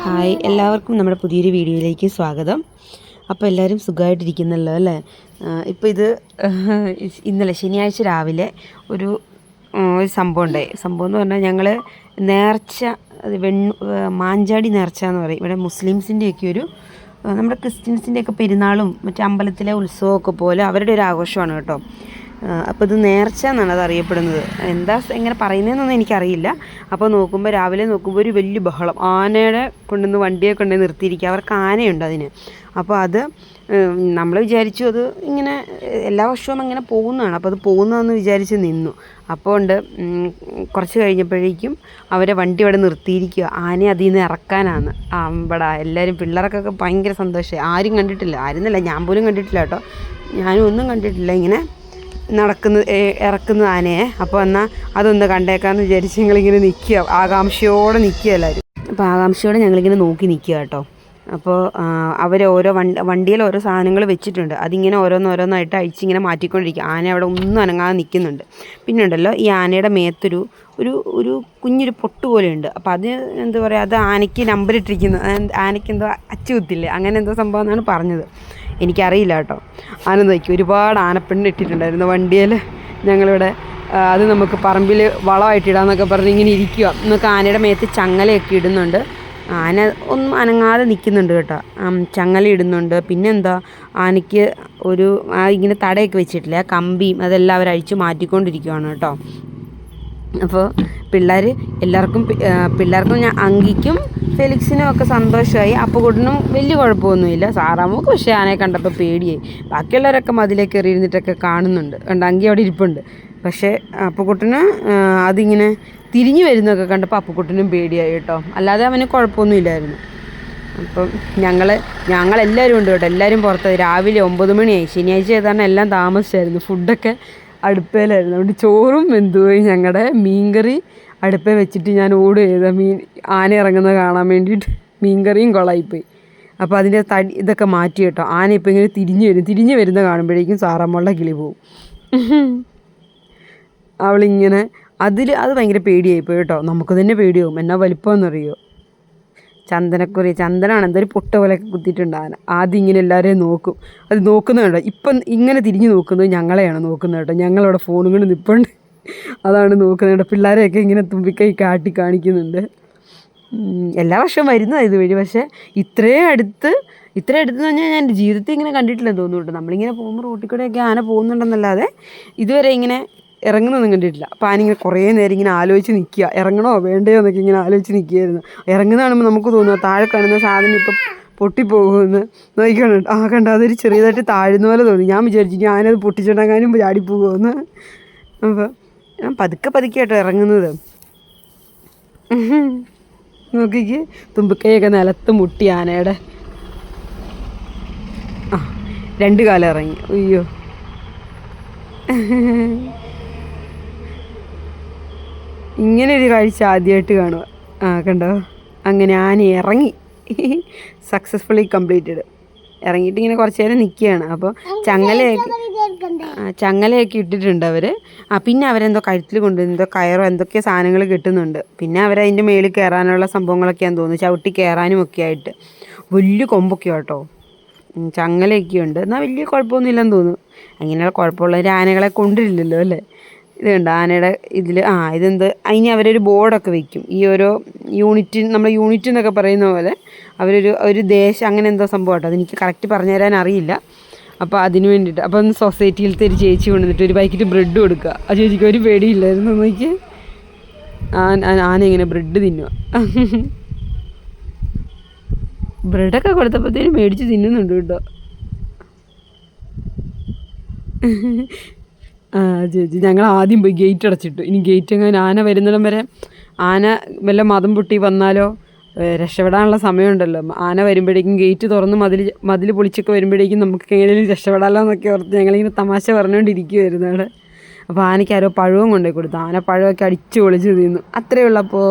Hi എല്ലാവർക്കും നമ്മുടെ പുതിയൊരു വീഡിയോയിലേക്ക് സ്വാഗതം. അപ്പോൾ എല്ലാവരും സുഖമായിട്ടിരിക്കുന്നല്ലോ അല്ലേ? ഇപ്പോൾ ഇത് ഇന്നലെ ശനിയാഴ്ച രാവിലെ ഒരു ഒരു സംഭവം ഉണ്ടായി. സംഭവം എന്ന് പറഞ്ഞാൽ ഞങ്ങൾ നേർച്ച വെണ്ണു മാഞ്ചാടി നേർച്ച എന്ന് പറയും. ഇവിടെ മുസ്ലിംസിന്റെയൊക്കെ ഒരു നമ്മുടെ ക്രിസ്ത്യൻസിന്റെയൊക്കെ പെരുന്നാളും മറ്റേ അമ്പലത്തിലെ ഉത്സവമൊക്കെ പോലെ അവരുടെ ഒരു ആഘോഷമാണ് കേട്ടോ. അപ്പോൾ ഇത് നേർച്ച എന്നാണ് അത് അറിയപ്പെടുന്നത്. എന്താ എങ്ങനെ പറയുന്നതെന്നൊന്നും എനിക്കറിയില്ല. അപ്പോൾ നോക്കുമ്പോൾ രാവിലെ നോക്കുമ്പോൾ ഒരു വലിയ ബഹളം. ആനയുടെ കൊണ്ടുവന്ന് വണ്ടിയെ കൊണ്ടുവന്ന് നിർത്തിയിരിക്കുക. അവർക്ക് ആനയുണ്ട് അതിന്. അപ്പോൾ അത് നമ്മൾ വിചാരിച്ചു അത് ഇങ്ങനെ എല്ലാ വർഷവും അങ്ങനെ പോകുന്നതാണ്. അപ്പോൾ അത് പോകുന്നതെന്ന് വിചാരിച്ച് നിന്നു. അപ്പോൾ ഉണ്ട് കുറച്ച് കഴിഞ്ഞപ്പോഴേക്കും അവരെ വണ്ടി ഇവിടെ നിർത്തിയിരിക്കുക. ആനയെ അതിൽ നിന്ന് ഇറക്കാനാണ്. ഇവിടെ എല്ലാവരും പിള്ളേർക്കൊക്കെ ഭയങ്കര സന്തോഷമായി. ആരും കണ്ടിട്ടില്ല. ആരുന്നല്ല ഞാൻ പോലും കണ്ടിട്ടില്ല കേട്ടോ. ഞാനും ഒന്നും കണ്ടിട്ടില്ല. ഇങ്ങനെ നടക്കുന്ന ഇറക്കുന്ന ആനയെ. അപ്പോൾ എന്നാൽ അതൊന്ന് കണ്ടേക്കാന്ന് വിചാരിച്ച് ഞങ്ങളിങ്ങനെ നിൽക്കുക ആകാംക്ഷയോടെ നിൽക്കുക എല്ലാവരും. അപ്പോൾ ആകാംക്ഷയോടെ ഞങ്ങളിങ്ങനെ നോക്കി നിൽക്കുക കേട്ടോ. അപ്പോൾ അവർ ഓരോ വണ്ടി വണ്ടിയിൽ ഓരോ സാധനങ്ങൾ വെച്ചിട്ടുണ്ട്. അതിങ്ങനെ ഓരോന്നോരോന്നായിട്ട് അഴിച്ചിങ്ങനെ മാറ്റിക്കൊണ്ടിരിക്കുക. ആന അവിടെ ഒന്നും അനങ്ങാതെ നിൽക്കുന്നുണ്ട്. പിന്നെ ഉണ്ടല്ലോ ഈ ആനയുടെ മേത്തൊരു ഒരു ഒരു കുഞ്ഞൊരു പൊട്ട് പോലെയുണ്ട്. അപ്പോൾ അത് എന്താ പറയുക അത് ആനയ്ക്ക് നമ്പർ ഇട്ടിരിക്കുന്നു. ആനയ്ക്ക് എന്തോ അച്ചുകുത്തില്ലേ? അങ്ങനെ എന്തോ സംഭവം എന്നാണ് പറഞ്ഞത്. എനിക്കറിയില്ല കേട്ടോ. ആന നോക്കി ഒരുപാട് ആനപ്പെണ്ണ് ഇട്ടിട്ടുണ്ടായിരുന്നു വണ്ടിയിൽ ഞങ്ങളിവിടെ അത് നമുക്ക് പറമ്പിൽ വളമായിട്ട് ഇടാന്നൊക്കെ പറഞ്ഞ് ഇങ്ങനെ ഇരിക്കുക നമുക്ക് ആനയുടെ മേത്ത് ചങ്ങലയൊക്കെ ഇടുന്നുണ്ട്. ആന ഒന്നും അനങ്ങാതെ നിൽക്കുന്നുണ്ട് കേട്ടോ. ചങ്ങല ഇടുന്നുണ്ട്. പിന്നെന്താ ആനയ്ക്ക് ഒരു ഇങ്ങനെ തടയൊക്കെ വെച്ചിട്ടില്ല? കമ്പിയും അതെല്ലാം അവർ അഴിച്ച് മാറ്റിക്കൊണ്ടിരിക്കുകയാണ് കേട്ടോ. അപ്പോൾ പിള്ളേർ എല്ലാവർക്കും പിള്ളേർക്കും ഞാൻ അങ്കിക്കും ഫെലിക്സിനും ഒക്കെ സന്തോഷമായി അപ്പുകുട്ടനും വലിയ കുഴപ്പമൊന്നുമില്ല. സാറാമ്മക്ക് പക്ഷേ ആനയെ കണ്ടപ്പോൾ പേടിയായി. ബാക്കിയുള്ളവരൊക്കെ മതിലേക്ക് എറിയിരുന്നിട്ടൊക്കെ കാണുന്നുണ്ട്. കണ്ട അങ്കി അവിടെ ഇരിപ്പുണ്ട്. പക്ഷേ അപ്പുക്കുട്ടന് അതിങ്ങനെ തിരിഞ്ഞു വരുന്നൊക്കെ കണ്ടപ്പോൾ അപ്പുക്കുട്ടനും പേടിയായി കേട്ടോ. അല്ലാതെ അവന് കുഴപ്പമൊന്നുമില്ലായിരുന്നു. അപ്പം ഞങ്ങൾ ഞങ്ങളെല്ലാവരും ഉണ്ട് കേട്ടോ. എല്ലാവരും പുറത്ത് രാവിലെ ഒമ്പത് മണിയായി. ശനിയാഴ്ച ഏതാണ്ട് എല്ലാം താമസിച്ചായിരുന്നു. ഫുഡൊക്കെ അടുപ്പയിലായിരുന്നു അതുകൊണ്ട് ചോറും വെന്തുപോയി. ഞങ്ങളുടെ മീൻകറി അടുപ്പേ വെച്ചിട്ട് ഞാൻ ഓട് ചെയ്ത മീൻ ആന ഇറങ്ങുന്നത് കാണാൻ വേണ്ടിയിട്ട് മീൻകറിയും കൊളായിപ്പോയി. അപ്പോൾ അതിന്റെ തടി ഇതൊക്കെ മാറ്റി കേട്ടോ. ആന ഇപ്പോൾ ഇങ്ങനെ തിരിഞ്ഞു വരും. തിരിഞ്ഞു വരുന്ന കാണുമ്പോഴേക്കും സാറമ്മളുടെ കിളി പോവും. അവളിങ്ങനെ അതിൽ അത് ഭയങ്കര പേടിയായിപ്പോയി കേട്ടോ. നമുക്ക് തന്നെ പേടിയാവും. എന്നാ വലിപ്പമെന്നറിയോ ചന്ദനക്കുറി. ചന്ദനാണ് എന്തൊരു പൊട്ട പോലെ കുത്തിയിട്ടുണ്ടാകാൻ ആദ്യം ഇങ്ങനെ എല്ലാവരെയും നോക്കും. അത് നോക്കുന്നത് ഇപ്പം ഇങ്ങനെ തിരിഞ്ഞ് നോക്കുന്നത് ഞങ്ങളെയാണ് നോക്കുന്നത് കേട്ടോ. ഞങ്ങളവിടെ ഫോണും കൊണ്ട് നിൽപ്പുണ്ട് അതാണ് നോക്കുന്നത് കേട്ടോ. പിള്ളേരെയൊക്കെ ഇങ്ങനെ തുമ്പിക്കൈ കാട്ടി കാണിക്കുന്നുണ്ട്. എല്ലാ വർഷവും വരുന്നതാണ് ഇതുവഴി. പക്ഷേ ഇത്രയും അടുത്ത് ഇത്രയും അടുത്തെന്ന് പറഞ്ഞാൽ ഞാൻ ജീവിതത്തിൽ ഇങ്ങനെ കണ്ടിട്ടില്ലെന്ന് തോന്നുന്നു കേട്ടോ. നമ്മളിങ്ങനെ പോകുമ്പോൾ റോട്ടിൽ കൂടെയൊക്കെ ആന പോകുന്നുണ്ടെന്നല്ലാതെ ഇതുവരെ ഇങ്ങനെ ഇറങ്ങുന്നൊന്നും കണ്ടിട്ടില്ല. അപ്പോൾ ആനിങ്ങനെ കുറേ നേരം ഇങ്ങനെ ആലോചിച്ച് നിൽക്കുക ഇറങ്ങണോ? വേണ്ടയോ? എന്നൊക്കെ ഇങ്ങനെ ആലോചിച്ച് നിൽക്കുകയായിരുന്നു ഇറങ്ങുന്ന നമുക്ക് തോന്നുക താഴെ കാണുന്ന സാധനം ഇപ്പം പൊട്ടിപ്പോകുമെന്ന് നോക്കിക്കണ്ട ആ കണ്ട? അതൊരു ചെറിയതായിട്ട് താഴ്ന്ന പോലെ തോന്നി. ഞാൻ വിചാരിച്ചു ഞാനത് പൊട്ടിച്ചുണ്ടാക്കാനും ചാടിപ്പോകുമെന്ന്. അപ്പോൾ ഞാൻ പതുക്കെ പതുക്കെ കേട്ടോ ഇറങ്ങുന്നത്. നോക്കിക്ക്. തുമ്പിക്കൈയൊക്കെ നിലത്ത് മുട്ടി ആനയുടെ. ആ രണ്ട് കാലം ഇറങ്ങി. അയ്യോ. ഇങ്ങനെ ഒരു കാഴ്ച ആദ്യമായിട്ട് കാണുക. ആ കണ്ടോ? അങ്ങനെ ആന ഇറങ്ങി. സക്സസ്ഫുള്ളി കംപ്ലീറ്റഡ് ഇറങ്ങിയിട്ട് ഇങ്ങനെ കുറച്ച് നേരം നിൽക്കുകയാണ് അപ്പോൾ ചങ്ങലയൊക്കെ ചങ്ങലയൊക്കെ ഇട്ടിട്ടുണ്ട് അവർ ആ പിന്നെ അവരെന്തോ കഴുത്തിൽ കൊണ്ട് എന്തോ കയറോ എന്തൊക്കെ സാധനങ്ങൾ കിട്ടുന്നുണ്ട്. പിന്നെ അവരതിന്റെ മേളിൽ കയറാനുള്ള സംഭവങ്ങളൊക്കെയാന്ന് തോന്നുന്നു. ചവിട്ടി കയറാനും ഒക്കെ ആയിട്ട്. വലിയ കൊമ്പൊക്കെ കേട്ടോ ചങ്ങലയൊക്കെ ഉണ്ട്. എന്നാൽ വലിയ കുഴപ്പമൊന്നുമില്ലെന്ന് തോന്നുന്നു. അങ്ങനെയുള്ള കുഴപ്പമുള്ള ആനകളെ കൊണ്ടിരില്ലല്ലോ അല്ലേ? ഇത് കണ്ട് ആനയുടെ ഇതിൽ ആ ഇതെന്ത് അതിന് അവരൊരു ബോർഡൊക്കെ വെക്കും. ഈ ഓരോ യൂണിറ്റ് നമ്മൾ യൂണിറ്റ് എന്നൊക്കെ പറയുന്ന പോലെ അവരൊരു ഒരു ദേശം അങ്ങനെ എന്തോ സംഭവം കേട്ടോ അതെനിക്ക് കറക്റ്റ് പറഞ്ഞു തരാൻ അറിയില്ല. അപ്പോൾ അതിന് വേണ്ടിയിട്ട് അപ്പോൾ ഒന്ന് സൊസൈറ്റിയിലത്തെ ഒരു ചേച്ചി കൊണ്ടുവന്നിട്ട് ഒരു പാക്കറ്റ് ബ്രെഡ് കൊടുക്കുക ആ ചേച്ചിക്ക് ഒരു പേടിയില്ലായിരുന്നു നോക്കി ആന ഇങ്ങനെ ബ്രെഡ് തിന്നുക ബ്രെഡൊക്കെ കൊടുത്തപ്പോഴത്തേനും മേടിച്ച് തിന്നുന്നുണ്ട് കേട്ടോ. ചേച്ചി ഞങ്ങൾ ആദ്യം പോയി ഗേറ്റ് അടച്ചിട്ടു. ഇനി ഗേറ്റ് എങ്ങനെ ആന വരുന്നിടം വരെ ആന വല്ല മതം പൊട്ടി വന്നാലോ രക്ഷപ്പെടാനുള്ള സമയമുണ്ടല്ലോ. ആന വരുമ്പോഴേക്കും ഗേറ്റ് തുറന്ന് മതിൽ മതിൽ പൊളിച്ചൊക്കെ വരുമ്പോഴേക്കും നമുക്ക് എങ്ങനെയും രക്ഷപ്പെടാമല്ലോ എന്നൊക്കെ ഓർത്ത് ഞങ്ങളിങ്ങനെ തമാശ പറഞ്ഞുകൊണ്ടിരിക്കുമായിരുന്നു അവിടെ. അപ്പോൾ ആനയ്ക്ക് ആരോ പഴവും കൊണ്ടുപോയി കൊടുത്തു ആന പഴമൊക്കെ അടിച്ചു പൊളിച്ച് തിന്നു. അത്രയേ ഉള്ളപ്പോൾ